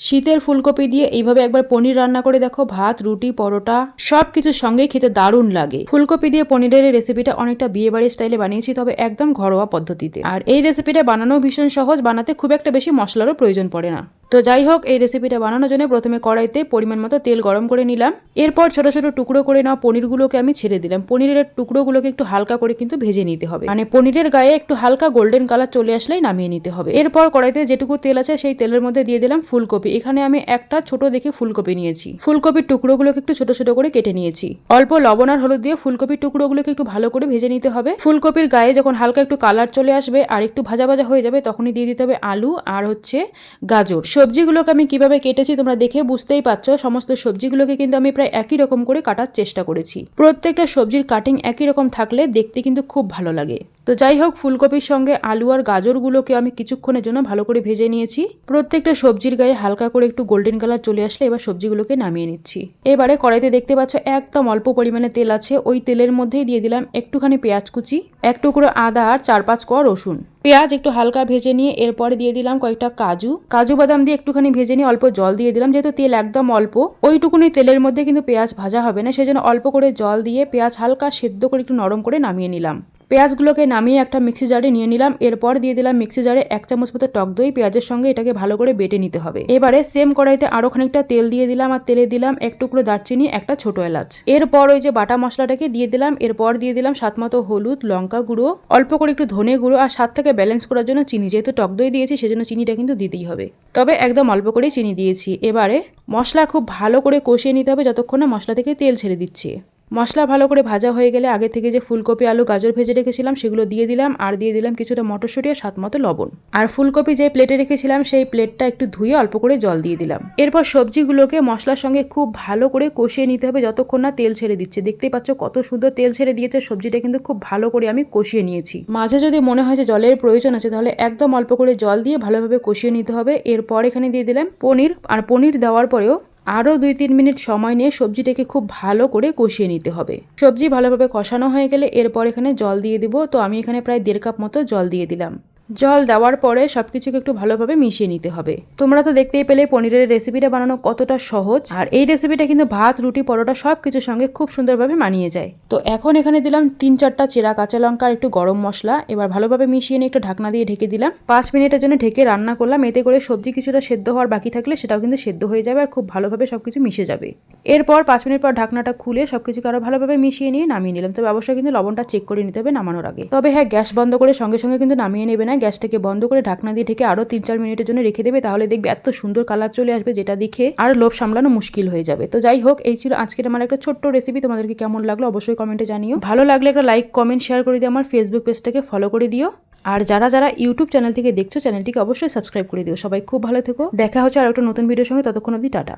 শীতের ফুলকপি দিয়ে এইভাবে একবার পনির রান্না করে দেখো, ভাত, রুটি, পরোটা সব কিছুর সঙ্গেই খেতে দারুণ লাগে। ফুলকপি দিয়ে পনিরের রেসিপিটা অনেকটা বিয়ে বাড়ির স্টাইলে বানিয়েছি, তবে একদম ঘরোয়া পদ্ধতিতে। আর এই রেসিপিটা বানানো ভীষণ সহজ, বানাতে খুব একটা বেশি মশলারও প্রয়োজন পড়ে না। তো যাই হোক, এই রেসিপিটা বানানোর জন্য প্রথমে কড়াইতে পরিমাণ মতো তেল গরম করে নিলাম। এরপর ছোট ছোট টুকরো করে নেওয়া পনিরগুলোকে আমি ছেড়ে দিলাম। পনিরের টুকরোগুলোকে একটু হালকা করে কিন্তু ভেজে নিতে হবে। মানে পনিরের গায়ে একটু হালকা গোল্ডেন কালার চলে আসলেই নামিয়ে নিতে হবে। এরপর কড়াইতে যেটুকু তেল আছে, সেই তেলের মধ্যে দিয়ে দিলাম ফুলকপি। এখানে আমি একটা ছোট দেখে ফুলকপি নিয়েছি। ফুলকপির টুকরোগুলোকে একটু ছোট ছোট করে কেটে নিয়েছি। অল্প লবণ আর হলুদ দিয়ে ফুলকপির টুকরোগুলোকে একটু ভালো করে ভেজে নিতে হবে। ফুলকপির গায়ে যখন হালকা একটু কালার চলে আসবে আর একটু ভাজা ভাজা হয়ে যাবে, তখনই দিয়ে দিতে হবে আলু আর হচ্ছে গাজর। সবজিগুলোকে আমি কীভাবে কেটেছি তোমরা দেখে বুঝতেই পারছ। সমস্ত সবজিগুলোকে কিন্তু আমি প্রায় একই রকম করে কাটার চেষ্টা করেছি। প্রত্যেকটা সবজির কাটিং একই রকম থাকলে দেখতে কিন্তু খুব ভালো লাগে। তো যাই হোক, ফুলকপির সঙ্গে আলু আর গাজরগুলোকে আমি কিছুক্ষণের জন্য ভালো করে ভেজে নিয়েছি। প্রত্যেকটা সবজির গায়ে হালকা করে একটু গোল্ডেন কালার চলে আসলে এবার সবজিগুলোকে নামিয়ে নিচ্ছি। এবারে কড়াইতে দেখতে পাচ্ছ একদম অল্প পরিমাণে তেল আছে। ওই তেলের মধ্যেই দিয়ে দিলাম একটুখানি পেঁয়াজ কুচি, এক টুকরো আদা আর চার পাঁচ কোয়া রসুন। পেঁয়াজ একটু হালকা ভেজে নিয়ে এরপরে দিয়ে দিলাম কয়েকটা কাজু। কাজু বাদাম দিয়ে একটুখানি ভেজে নিয়ে অল্প জল দিয়ে দিলাম, যেহেতু তেল একদম অল্প। ওইটুকুনি তেলের মধ্যে কিন্তু পেঁয়াজ ভাজা হবে না, সেজন্য অল্প করে জল দিয়ে পেঁয়াজ হালকা সেদ্ধ করে একটু নরম করে নামিয়ে নিলাম। পেঁয়াজগুলোকে নামিয়ে একটা মিক্সি জারে নিয়ে নিলাম। এরপর দিয়ে দিলাম মিক্সি জারে এক চামচ মতো টক দই। পেঁয়াজের সঙ্গে এটাকে ভালো করে বেটে নিতে হবে। এবারে সেম কড়াইতে আরও খানিকটা তেল দিয়ে দিলাম আর তেলে দিলাম এক টুকরো দারচিনি, একটা ছোট এলাচ। এরপর ওই যে বাটা মশলাটাকে দিয়ে দিলাম। এরপর দিয়ে দিলাম স্বাদ মতো হলুদ, লঙ্কা গুঁড়ো, অল্প করে একটু ধনে গুঁড়ো আর স্বাদটাকে ব্যালেন্স করার জন্য চিনি। যেহেতু টক দই দিয়েছি, সেজন্য চিনিটা কিন্তু দিতেই হবে। তবে একদম অল্প করে চিনি দিয়েছি। এবারে মশলা খুব ভালো করে কষিয়ে নিতে হবে, যতক্ষণ না মশলা থেকে তেল ছেড়ে দিচ্ছে। মশলা ভালো করে ভাজা হয়ে গেলে আগে থেকে যে ফুলকপি, আলু, গাজর ভেজে রেখেছিলাম, সেগুলো দিয়ে দিলাম, আর দিয়ে দিলাম কিছুটা মটরশুঁটি আর স্বাদ মতো লবণ। আর ফুলকপি যে প্লেটে রেখেছিলাম, সেই প্লেটটা একটু ধুয়ে অল্প করে জল দিয়ে দিলাম। এরপর সবজিগুলোকে মশলার সঙ্গে খুব ভালো করে কষিয়ে নিতে হবে যতক্ষণ না তেল ছেড়ে দিচ্ছে। দেখতেই পাচ্ছ কত সুন্দর তেল ছেড়ে দিয়েছে, সবজিটা কিন্তু খুব ভালো করে আমি কষিয়ে নিয়েছি। মাঝে যদি মনে হয় যে জলের প্রয়োজন আছে, তাহলে একদম অল্প করে জল দিয়ে ভালোভাবে কষিয়ে নিতে হবে। এরপর এখানে দিয়ে দিলাম পনির, আর পনির দেওয়ার পরেও আরও দুই তিন মিনিট সময় নিয়ে সবজিটাকে খুব ভালো করে কষিয়ে নিতে হবে। সবজি ভালোভাবে কষানো হয়ে গেলে এরপর এখানে জল দিয়ে দিব। তো আমি এখানে প্রায় দেড় কাপ মতো জল দিয়ে দিলাম। জল দেওয়ার পরে সব কিছুকে একটু ভালোভাবে মিশিয়ে নিতে হবে। তোমরা তো দেখতেই পেলে পনিরের রেসিপিটা বানানো কতটা সহজ। আর এই রেসিপিটা কিন্তু ভাত, রুটি, পরোটা সব কিছুর সঙ্গে খুব সুন্দরভাবে মানিয়ে যায়। তো এখন এখানে দিলাম তিন চারটা চেরা কাঁচা লঙ্কা, একটু গরম মশলা, এবার ভালোভাবে মিশিয়ে নিয়ে একটু ঢাকনা দিয়ে ঢেকে দিলাম। পাঁচ মিনিটের জন্য ঢেকে রান্না করলাম, এতে করে সবজি কিছুটা সেদ্ধ হওয়ার বাকি থাকলে সেটাও কিন্তু সেদ্ধ হয়ে যাবে আর খুব ভালোভাবে সবকিছু মিশে যাবে। এরপর পাঁচ মিনিট পর ঢাকনাটা খুলে সব সবকিছুকে আরও ভালোভাবে মিশিয়ে নিয়ে নামিয়ে নিলাম। তবে অবশ্যই কিন্তু লবণটা চেক করে নিতে হবে নামানোর আগে। তবে হ্যাঁ গ্যাস বন্ধ করে সঙ্গে সঙ্গে কিন্তু নামিয়ে নেবে না। গ্যাসটাকে বন্ধ করে ঢাকনা দিয়ে ঢেকে আরও তিন চার মিনিটের জন্য রেখে দেবে, তাহলে দেখবে এত সুন্দর কালার চলে আসবে যেটা দেখে আর লোভ সামলানো মুশকিল হয়ে যাবে। তো যাই হোক, এই ছিল আজকের আমার একটা ছোট্ট রেসিপি তোমাদেরকে কেমন লাগল অবশ্যই কমেন্টে জানিও। ভালো লাগলে একটা লাইক কমেন্ট শেয়ার করে দিও আমার ফেসবুক পেজটাকে ফলো করে দিও। আর যারা যারা ইউটিউব চ্যানেল থেকে দেখছ চ্যানেলটিকে অবশ্যই সাবস্ক্রাইব করে দিও। সবাই খুব ভালো থেকো। দেখা হচ্ছে আর একটা নতুন ভিডিওর সঙ্গে, ততক্ষণ অবধি টাটা।